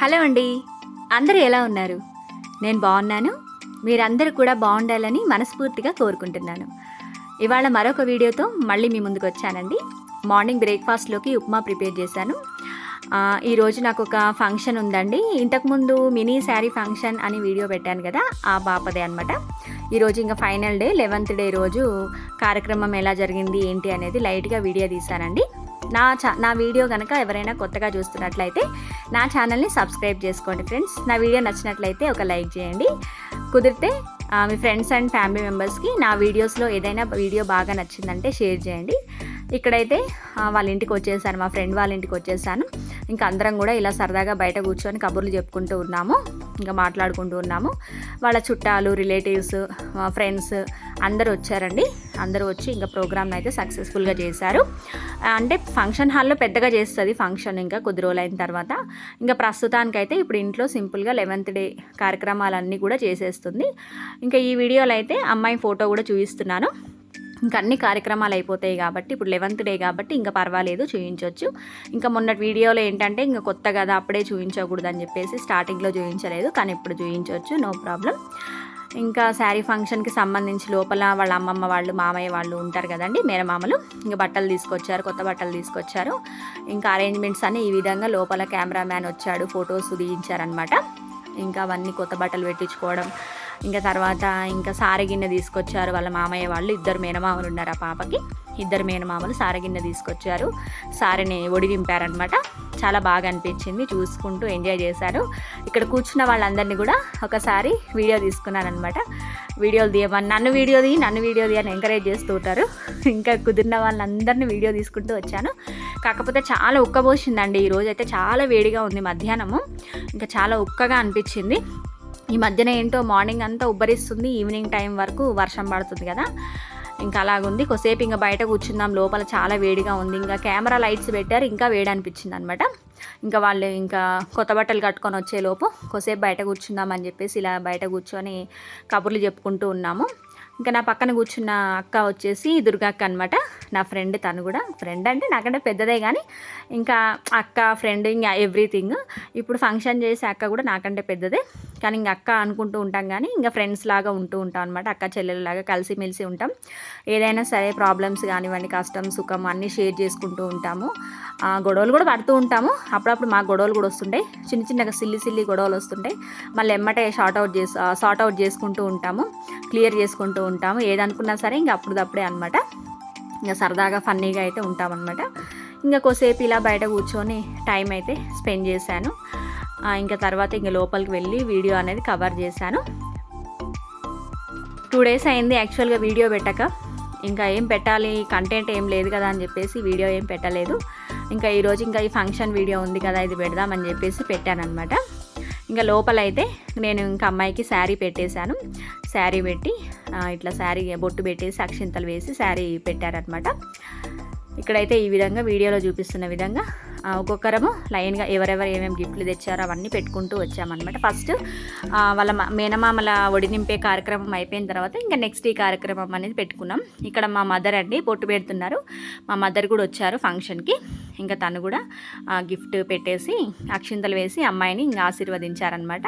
Hello అండి. అందరూ ఎలా ఉన్నారు? నేను బాగున్నాను. మీరందరూ కూడా బాగుండాలని మనస్ఫూర్తిగా కోరుకుంటున్నాను. ఇవాళ మరొక వీడియోతో మళ్ళీ మీ ముందుకు వచ్చానండి. మార్నింగ్ బ్రేక్ఫాస్ట్లోకి ఉప్మా ప్రిపేర్ చేశాను. ఈరోజు నాకు ఒక ఫంక్షన్ ఉందండి. ఇంతకుముందు మినీ శారీ ఫంక్షన్ అని వీడియో పెట్టాను కదా ఆ పాపదే అనమాట ఈరోజు ఇంకా ఫైనల్ డే లెవెంత్ డే రోజు కార్యక్రమం ఎలా జరిగింది ఏంటి అనేది లైట్గా వీడియో తీశానండి. నా చా నా వీడియో కనుక ఎవరైనా కొత్తగా చూస్తున్నట్లయితే నా ఛానల్ని సబ్స్క్రైబ్ చేసుకోండి ఫ్రెండ్స్. నా వీడియో నచ్చినట్లయితే ఒక లైక్ చేయండి. కుదిరితే మీ ఫ్రెండ్స్ అండ్ ఫ్యామిలీ మెంబర్స్కి నా వీడియోస్లో ఏదైనా వీడియో బాగా నచ్చిందంటే షేర్ చేయండి. ఇక్కడైతే వాళ్ళ ఇంటికి వచ్చేసాను మా ఫ్రెండ్ వాళ్ళ ఇంటికి వచ్చేసాను. ఇంకా అందరం కూడా ఇలా సరదాగా బయట కూర్చొని కబుర్లు చెప్పుకుంటూ ఉన్నాము. ఇంకా మాట్లాడుకుంటూ ఉన్నాము. వాళ్ళ చుట్టాలు రిలేటివ్స్ ఫ్రెండ్స్ అందరూ వచ్చారండి. అందరూ వచ్చి ఇంకా ప్రోగ్రామ్ని అయితే సక్సెస్ఫుల్గా చేశారు. అంటే ఫంక్షన్ హాల్లో పెద్దగా చేస్తుంది ఫంక్షన్ ఇంకా కొద్ది రోజులు అయిన తర్వాత. ఇంకా ప్రస్తుతానికైతే ఇప్పుడు ఇంట్లో సింపుల్గా లెవెంత్ డే కార్యక్రమాలన్నీ కూడా చేసేస్తుంది. ఇంకా ఈ వీడియోలో అయితే అమ్మాయి ఫోటో కూడా చూపిస్తున్నాను. ఇంకా అన్ని కార్యక్రమాలు అయిపోతాయి కాబట్టి ఇప్పుడు లెవెంత్ డే కాబట్టి ఇంకా పర్వాలేదు చూపించవచ్చు ఇంకా మొన్నటి వీడియోలో ఏంటంటే ఇంకా కొత్త కదా అప్పుడే చూపించకూడదు అని చెప్పేసి స్టార్టింగ్లో చూపించలేదు కానీ ఇప్పుడు చూపించవచ్చు నో ప్రాబ్లం ఇంకా శారీ ఫంక్షన్కి సంబంధించి లోపల వాళ్ళ అమ్మమ్మ వాళ్ళు మామయ్య వాళ్ళు ఉంటారు కదండి మేనమామలు. ఇంకా బట్టలు తీసుకొచ్చారు కొత్త బట్టలు తీసుకొచ్చారు. ఇంకా అరేంజ్మెంట్స్ అన్నీ ఈ విధంగా లోపల కెమెరామ్యాన్ వచ్చాడు ఫొటోస్ దిగించారనమాట ఇంకా అవన్నీ కొత్త బట్టలు పెట్టించుకోవడం ఇంకా తర్వాత ఇంకా సారగిన్నె తీసుకొచ్చారు వాళ్ళ మామయ్య వాళ్ళు. ఇద్దరు మేనమామలు ఉన్నారు ఆ పాపకి. ఇద్దరు మేనమామలు సారగిన్నె తీసుకొచ్చారు. సారెని ఒడిగింపారనమాట చాలా బాగా అనిపించింది చూసుకుంటూ ఎంజాయ్ చేశారు. ఇక్కడ కూర్చున్న వాళ్ళందరినీ కూడా ఒకసారి వీడియో తీసుకున్నానమాట వీడియోలు తీయమని నన్ను వీడియో తీయి నన్ను వీడియో తీయ అని ఎంకరేజ్ చేస్తూ ఉంటారు. ఇంకా కుదిరిన వాళ్ళందరినీ వీడియో తీసుకుంటూ వచ్చాను. కాకపోతే చాలా ఉక్కబోసిందండి. ఈరోజు అయితే చాలా వేడిగా ఉంది మధ్యాహ్నము. ఇంకా చాలా ఉక్కగా అనిపించింది. ఈ మధ్యన ఏంటో మార్నింగ్ అంతా ఉబ్బరిస్తుంది ఈవినింగ్ టైం వరకు వర్షం పడుతుంది కదా. ఇంకా అలాగుంది. కొసేపు ఇంకా బయట కూర్చుందాం లోపల చాలా వేడిగా ఉంది. ఇంకా కెమెరా లైట్స్ పెట్టారు ఇంకా వేడి అనిపించింది అనమాట ఇంకా వాళ్ళు ఇంకా కొత్త బట్టలు కట్టుకొని వచ్చేలోపు కొసేపు బయట కూర్చుందాం అని చెప్పేసి ఇలా బయట కూర్చొని కబుర్లు చెప్పుకుంటూ ఉన్నాము. ఇంకా నా పక్కన కూర్చున్న అక్క వచ్చేసి దుర్గక్క అనమాట నా ఫ్రెండ్ తను కూడా. ఫ్రెండ్ అంటే నాకంటే పెద్దదే కానీ ఇంకా అక్క ఫ్రెండ్ ఇంకా ఎవ్రీథింగ్. ఇప్పుడు ఫంక్షన్ చేసే అక్క కూడా నాకంటే పెద్దదే. కానీ ఇంకా అక్క అనుకుంటూ ఉంటాం కానీ ఇంకా ఫ్రెండ్స్ లాగా ఉంటూ ఉంటాం అనమాట అక్క చెల్లెలలాగా కలిసిమెలిసి ఉంటాం. ఏదైనా సరే ప్రాబ్లమ్స్ కానివ్వండి కష్టం సుఖం అన్నీ షేర్ చేసుకుంటూ ఉంటాము. ఆ, గొడవలు కూడా పడుతూ ఉంటాము. అప్పుడప్పుడు మా గొడవలు కూడా వస్తుంటాయి. చిన్న చిన్నగా సిల్లి సిల్లి గొడవలు వస్తుంటాయి. మళ్ళీ ఎమ్మటే షార్ట్ అవుట్ చేసి షార్ట్ అవుట్ చేసుకుంటూ ఉంటాము. క్లియర్ చేసుకుంటూ ఉంటాము. ఏదనుకున్నా సరే ఇంకా అప్పుడప్పుడే అనమాట ఇంకా సరదాగా ఫన్నీగా అయితే ఉంటామన్నమాట. ఇంకా కొద్దిసేపు ఇలా బయట కూర్చొని టైం అయితే స్పెండ్ చేశాను. ఇంకా తర్వాత ఇంకా లోపలికి వెళ్ళి వీడియో అనేది కవర్ చేశాను. టూ డేస్ అయింది యాక్చువల్గా వీడియో పెట్టక. ఇంకా ఏం పెట్టాలి కంటెంట్ ఏం లేదు కదా అని చెప్పేసి వీడియో ఏం పెట్టలేదు. ఇంకా ఈరోజు ఇంకా ఈ ఫంక్షన్ వీడియో ఉంది కదా ఇది పెడదామని చెప్పేసి పెట్టానమాట ఇంకా లోపల అయితే నేను ఇంకా అమ్మాయికి శారీ పెట్టేశాను. శారీ పెట్టి ఇట్లా శారీ బొట్టు పెట్టేసి అక్షింతలు వేసి శారీ పెట్టారనమాట ఇక్కడైతే ఈ విధంగా వీడియోలో చూపిస్తున్న విధంగా ఒక్కొక్కరము లైన్గా ఎవరెవరు ఏమేమి గిఫ్ట్లు తెచ్చారో అవన్నీ పెట్టుకుంటూ వచ్చామన్నమాట. ఫస్ట్ వాళ్ళ మ- మేనమామల ఒడి నింపే కార్యక్రమం అయిపోయిన తర్వాత ఇంకా నెక్స్ట్ ఈ కార్యక్రమం అనేది పెట్టుకున్నాం. ఇక్కడ మా మదర్ అండి పొట్టు పెడుతున్నారు. మా మదర్ కూడా వచ్చారు ఫంక్షన్కి. ఇంకా తను కూడా గిఫ్ట్ పెట్టేసి అక్షింతలు వేసి అమ్మాయిని ఇంకా ఆశీర్వదించారనమాట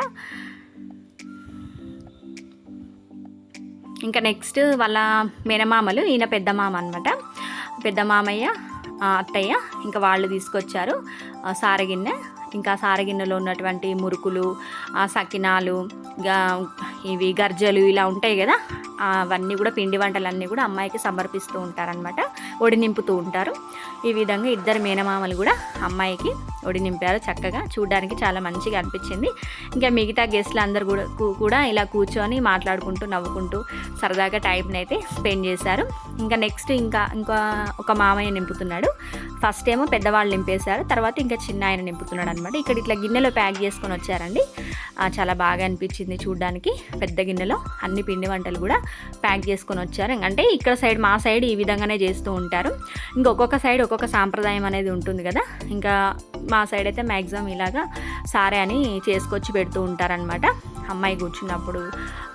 ఇంకా నెక్స్ట్ వాళ్ళ మేనమామలు ఈయన పెద్ద మామ అనమాట పెద్ద మామయ్య ఆ, అత్తయ్య ఇంకా వాళ్ళు తీసుకొచ్చారు సారగిన్నె. ఇంకా సారగిన్నెలో ఉన్నటువంటి మురుకులు సకినాలు గా ఇవి గర్జలు ఇలా ఉంటాయి కదా అవన్నీ కూడా పిండి వంటలన్నీ కూడా అమ్మాయికి సమర్పిస్తూ ఉంటారనమాట ఒడి నింపుతూ ఉంటారు. ఈ విధంగా ఇద్దరు మేనమామలు కూడా అమ్మాయికి ఒడి నింపారు. చక్కగా చూడడానికి చాలా మంచిగా అనిపించింది. ఇంకా మిగతా గెస్ట్లు అందరు కూడా కూడా ఇలా కూర్చొని మాట్లాడుకుంటూ నవ్వుకుంటూ సరదాగా టైంని అయితే స్పెండ్ చేశారు. ఇంకా నెక్స్ట్ ఇంకా ఇంకా ఒక మామయ్య నింపుతున్నాడు. ఫస్ట్ ఏమో పెద్దవాళ్ళు నింపేశారు. తర్వాత ఇంకా చిన్న ఆయన నింపుతున్నాడు అనమాట ఇక్కడ ఇట్లా గిన్నెలో ప్యాక్ చేసుకొని వచ్చారండి. చాలా బాగా అనిపించింది చూడడానికి. పెద్ద గిన్నెలో అన్ని పిండి వంటలు కూడా ప్యాక్ చేసుకొని వచ్చారు. అంటే ఇక్కడ సైడ్ మా సైడ్ ఈ విధంగానే చేస్తూ ఉంటారు. ఇంకా ఒక్కొక్క సైడ్ ఒక్కొక్క సాంప్రదాయం అనేది ఉంటుంది కదా. ఇంకా మా సైడ్ అయితే మ్యాక్సిమం ఇలాగా సారే అని చేసుకొచ్చి పెడుతూ ఉంటారనమాట అమ్మాయి కూర్చున్నప్పుడు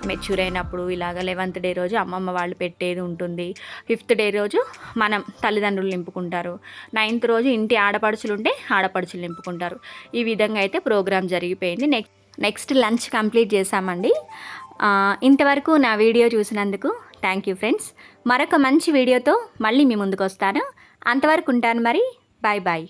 మెచ్యూర్ అయినప్పుడు ఇలాగ లెవెంత్ డే రోజు అమ్మమ్మ వాళ్ళు పెట్టేది ఉంటుంది. ఫిఫ్త్ డే రోజు మనం తల్లిదండ్రులు నింపుకుంటారు. నైన్త్ రోజు ఇంటి ఆడపడుచులు ఉంటే ఆడపడుచులు నింపుకుంటారు. ఈ విధంగా అయితే ప్రోగ్రామ్ జరిగిపోయింది. నెక్స్ట్ నెక్స్ట్ లంచ్ కంప్లీట్ చేసామండి ఇంతవరకు నా వీడియో చూసినందుకు థ్యాంక్ యూ ఫ్రెండ్స్. మరొక మంచి వీడియోతో మళ్ళీ మీ ముందుకు వస్తాను అంతవరకు ఉంటాను మరి. Bye bye.